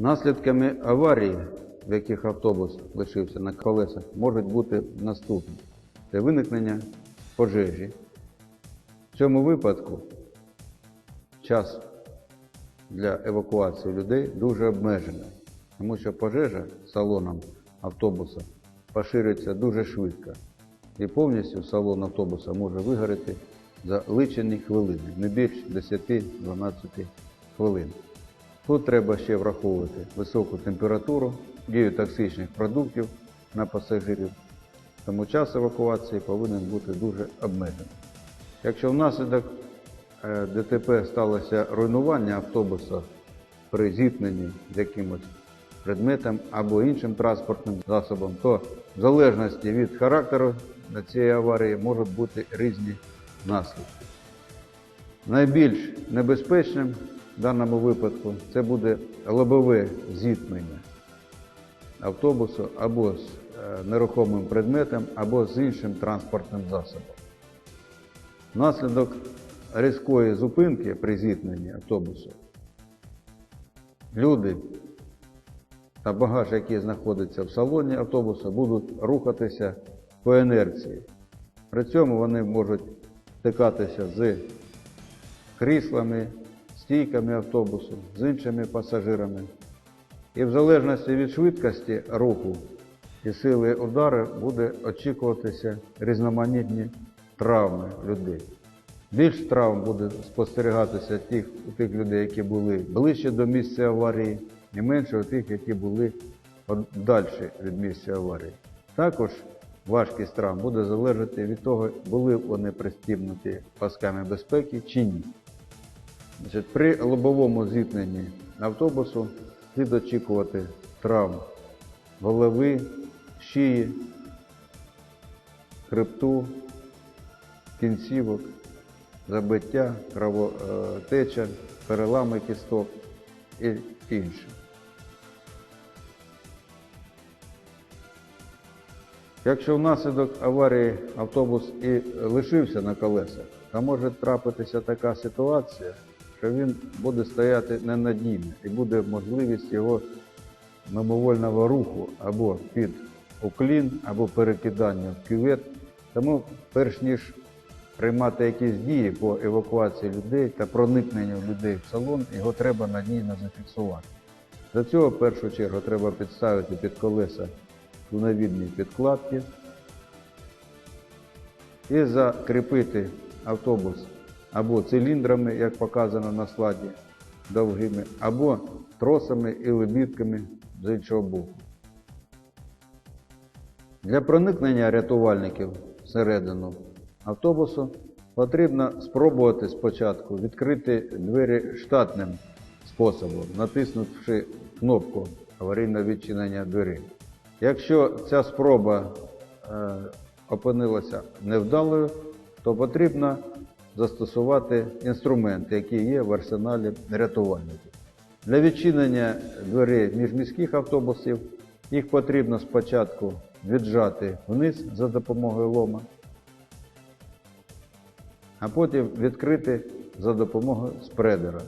Наслідками аварії, в яких автобус лишився на колесах, можуть бути наступні. Це виникнення пожежі. В цьому випадку час для евакуації людей дуже обмежений, тому що пожежа салоном автобуса поширюється дуже швидко. І повністю салон автобуса може вигоріти за личені хвилини, не більш 10-12 хвилин. Тут треба ще враховувати високу температуру, дію токсичних продуктів на пасажирів, тому час евакуації повинен бути дуже обмежений. Якщо внаслідок е, ДТП сталося руйнування автобуса при зіткненні з якимось предметом або іншим транспортним засобом, то в залежності від характеру на цієї аварії можуть бути різні наслідки. Найбільш небезпечним в даному випадку це буде лобове зіткнення автобусу або з е, нерухомим предметом, або з іншим транспортним засобом. Внаслідок різкої зупинки при зіткненні автобусу люди та багаж, який знаходиться в салоні автобуса, будуть рухатися по інерції. При цьому вони можуть стикатися з кріслами, стійками автобусу, з іншими пасажирами. І в залежності від швидкості руху і сили удару буде очікуватися різноманітні травми людей. Більш травм буде спостерігатися тих, у тих людей, які були ближче до місця аварії, і менше у тих, які були далі від місця аварії. Також важкість травм буде залежати від того, були вони пристібнуті пасками безпеки чи ні. Значить, при лобовому зіткненні автобусу слід очікувати травм голови, шиї, хребту, кінцівок, забиття, кровотеча, перелами кісток і інше. Якщо внаслідок аварії автобус і лишився на колесах, то може трапитися така ситуація, що він буде стояти ненадійно і буде можливість його мимовольного руху або під уклін, або перекидання в кювет. Тому, перш ніж приймати якісь дії по евакуації людей та проникненню людей в салон, його треба надійно зафіксувати. Для цього в першу чергу треба підставити під колеса луновідні підкладки і закріпити автобус або циліндрами, як показано на слайді, довгими, або тросами і лебідками з іншого боку. Для проникнення рятувальників всередину автобусу потрібно спробувати спочатку відкрити двері штатним способом, натиснувши кнопку аварійного відчинення дверей. Якщо ця спроба е, опинилася невдалою, то потрібно застосувати інструменти, які є в арсеналі рятувальників. Для відчинення дверей міжміських автобусів їх потрібно спочатку віджати вниз за допомогою лома, а потім відкрити за допомогою спредера.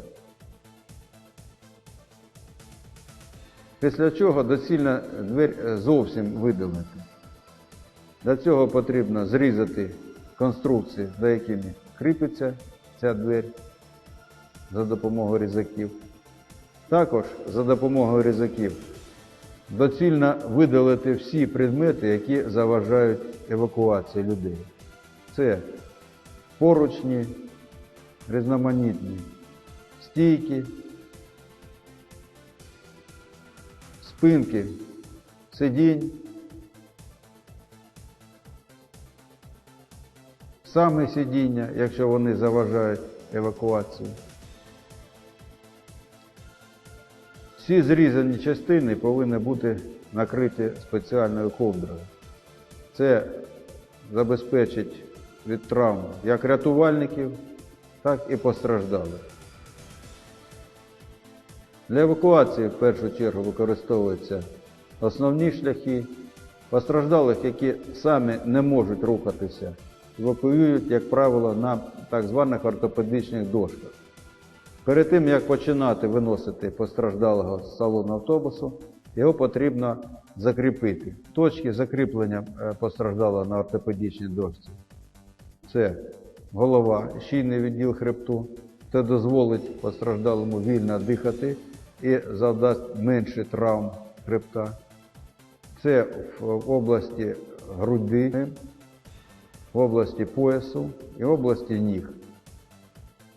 Після чого доцільно двері е, зовсім видалити. Для цього потрібно зрізати конструкції, за якими кріпиться ця двері за допомогою різаків. Також за допомогою різаків доцільно видалити всі предмети, які заважають евакуації людей. Це поручні, різноманітні стійки, спинки сидінь, саме сидіння, якщо вони заважають евакуації. Всі зрізані частини повинні бути накриті спеціальною ковдрою. Це забезпечить від травм як рятувальників, так і постраждалих. Для евакуації в першу чергу використовуються основні шляхи. Постраждалих, які самі не можуть рухатися, евакуюють, як правило, на так званих ортопедичних дошках. Перед тим, як починати виносити постраждалого з салону автобусу, його потрібно закріпити. Точки закріплення е, постраждалого на ортопедичній дошці це голова, шийний відділ хребту. Це дозволить постраждалому вільно дихати і завдасть менше травм хребта. Це в області груди, в області поясу і в області ніг.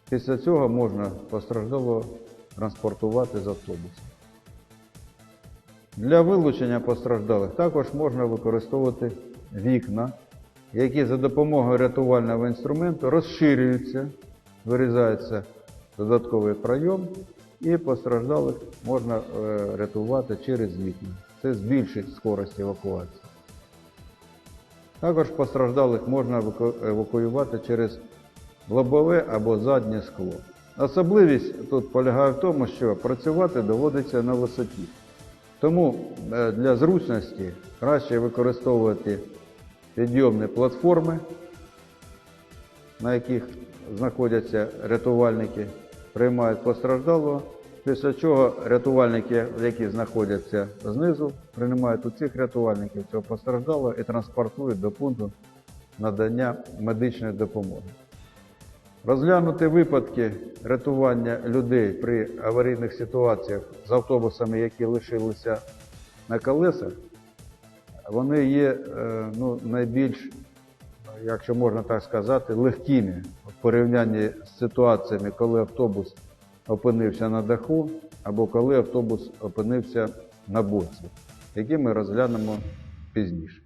Після цього можна постраждалого транспортувати з автобуса. Для вилучення постраждалих також можна використовувати вікна, які за допомогою рятувального інструменту розширюються, вирізається додатковий пройом, і постраждалих можна е, рятувати через вікна. Це збільшить скорість евакуації. Також постраждалих можна евакуювати через лобове або заднє скло. Особливість тут полягає в тому, що працювати доводиться на висоті. Тому е, для зручності краще використовувати підйомні платформи, на яких знаходяться рятувальники, приймають постраждалого, після чого рятувальники, які знаходяться знизу, приймають у цих рятувальників цього постраждалого і транспортують до пункту надання медичної допомоги. Розглянути випадки рятування людей при аварійних ситуаціях з автобусами, які лишилися на колесах, вони є е, ну, найбільш, якщо можна так сказати, легкими в порівнянні з ситуаціями, коли автобус опинився на даху або коли автобус опинився на боці, які ми розглянемо пізніше.